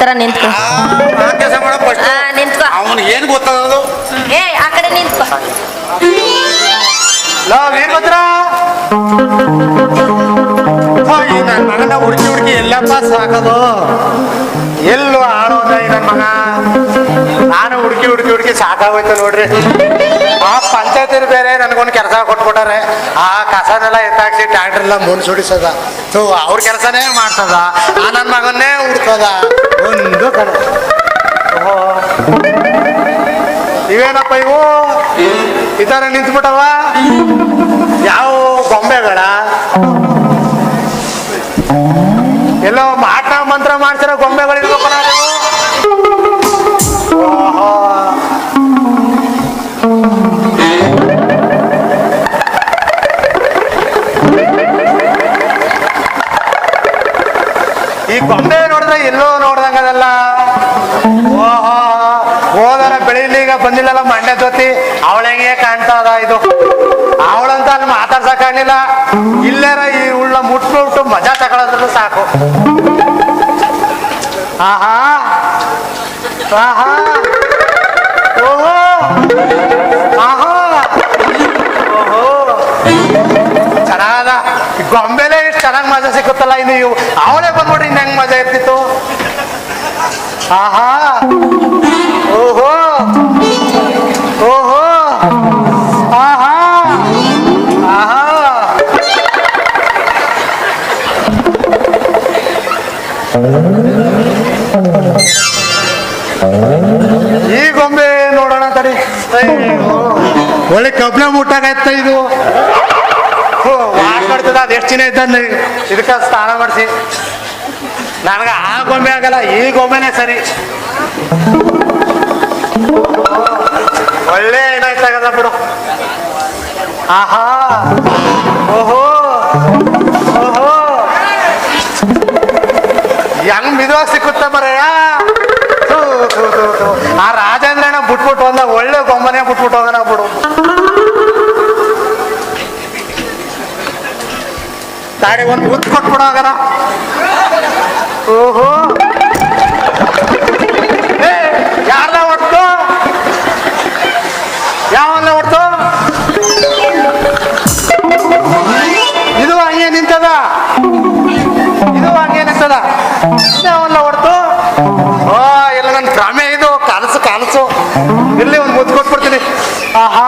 ತರ ನಿಂತ್ಕೊ. ಕೆಲಸ ಮಾಡ ಫಸ್ಟ್ ಆ, ನಿಂತ್ಕೊ. ಅವನು ಏನು ಗೊತ್ತದು ಏ ಆ ಕಡೆ ನಿಂತ್ಕೊ. ಲೋ ವೀರಭದ್ರ ಈ ನನ್ನ ಮಗನ ಹುಡುಕಿ ಹುಡುಕಿ ಎಲ್ಲಪ್ಪ ಸಾಕೋದು. ಎಲ್ಲೋ ಆಡೋದ ಈ ನನ್ನ ಮಗ. ನಾನು ಹುಡುಕಿ ಹುಡುಕಿ ಹುಡುಕಿ ಸಾಕಾಗೋಯ್ತು ನೋಡ್ರಿ. ಆ ಪಂಚಾಯತಿರು ಬೇರೆ ನನಗೊಂದು ಕೆಲಸ ಕೊಟ್ಬಿಟ್ಟಾರೆ. ಆ ಕಸನೆಲ್ಲ ಎತ್ತಾಕ್ಸಿ ಟ್ಯಾಕ್ಟ್ರೆಲ್ಲ ಎಲ್ಲ ಮುನ್ ಸುಡಿಸದ ಸೊ ಅವ್ರ ಕೆಲಸನೇ ಮಾಡ್ತದ ಆ ನನ್ನ ಮಗನ್ನೇ ಹುಡ್ಕೋದ ಒಂದು ಕಡೆ. ಇವೇನಪ್ಪ ಇವು? ಈ ಥರ ನಿಂತ್ಬಿಟ್ಟವ ಯಾವ ಗೊಂಬೆಗಳ ಎಲ್ಲೋ ಮಾಟ ಮಂತ್ರ ಮಾಡ್ತಿರೋ ಗೊಂಬೆಗಳಿರ್ಬೇಕು ಈ ಗೊಂಬೆ ಎಲ್ಲೋ ನೋಡ್ದಂಗದಲ್ಲ. ಓಹೋ, ಹೋದರ ಬೆಳಿಲಿಗ ಬಂದಿಲ್ಲಲ್ಲ ಮಂಡ್ಯ ಜೊತೆ ಅವಳಂಗೆ ಕಾಣ್ತದ ಇದು? ಅವಳಂತ ಅಲ್ಲಿ ಮಾತಾಡ್ಸಕ್ಕಾಗ್ಲಿಲ್ಲ ಇಲ್ಲಾರ ಈ ಉಳ್ಳ ಮುಟ್ಬಿಟ್ಟು ಮಜಾ ತಗೊಳೋದ್ರಲ್ಲೂ ಸಾಕು. ಆಹಾ ಆಹಾ, ಓಹೋ ಆಹಾ. ಓಹೋ. ಚೆನ್ನಾಗ ಗೊಂಬೆಲೆ ಇಷ್ಟು ಚೆನ್ನಾಗಿ ಮಜಾ ಸಿಕ್ಕುತ್ತಲ್ಲ ಇನ್ನು ಅವಳೇ ಬಂದ್ಬಿಡ್ರಿ ಇನ್ನು ಹೆಂಗ್ ಮಜಾ ಇರ್ತಿತ್ತು? ಆಹಾ! ಓಹೋ! ಓಹೋ! ಆಹಾ! ಆಹಾ! ಈ ಗೊಂಬೆ ನೋಡೋಣ ತಡಿ. ಒಳ್ಳೆ ಕಬ್ಣ ಮುಟ್ಟಾಗತ್ತ ಇದು. ಹೋ ಮಾಡ್ಕೊಡ್ತದ ಅದು ಎಷ್ಟು ದಿನ ಇದ್ದಂದು ಇದಕ್ಕೆ ಸ್ನಾನ ಮಾಡಿಸಿ. ನನಗೆ ಆ ಗೊಂಬೆ ಆಗಲ್ಲ, ಈ ಗೊಂಬೆನೇ ಸರಿ. ಒಳ್ಳೆ ಏನಾಯ್ತಾಗಲ್ಲ ಬಿಡು. ಆಹಾ. ಓಹೋ. ಓಹೋ. ಹೆಂಗ್ ಮಿದುವಾಗಿ ಸಿಕ್ಕುತ್ತ ಥು. ಆ ರಾಜೇಂದ್ರನ ಬಿಟ್ಬಿಟ್ಟು ಒಂದ ಒಳ್ಳೆ ಗೊಂಬನೆ ಬಿಟ್ಬಿಟ್ಟು ಹೋಗೋಣ ಬಿಡು. ತಾಡಿ ಒಂದು ಉತ್ ಓಹೋ. ಯಾರನ್ನ ಹೊಡ್ತು ಯಾವನ್ನ ಹೊಡ್ತು ಇದು ಹಂಗೆ ನಿಂತದ? ಇದು ಹಂಗೆ ನಿಂತದ? ಯಾವನ್ನ ಹೊಡ್ತು ಓ, ಎಲ್ಲ ನನ್ನ ಕ್ರಮೆ ಇದು. ಕಾಣಸು ಕಾಣಸು ಇಲ್ಲಿ ಒಂದು ಮುದ್ದು ಕೊಟ್ಬಿಡ್ತೀನಿ ಆಹಾ.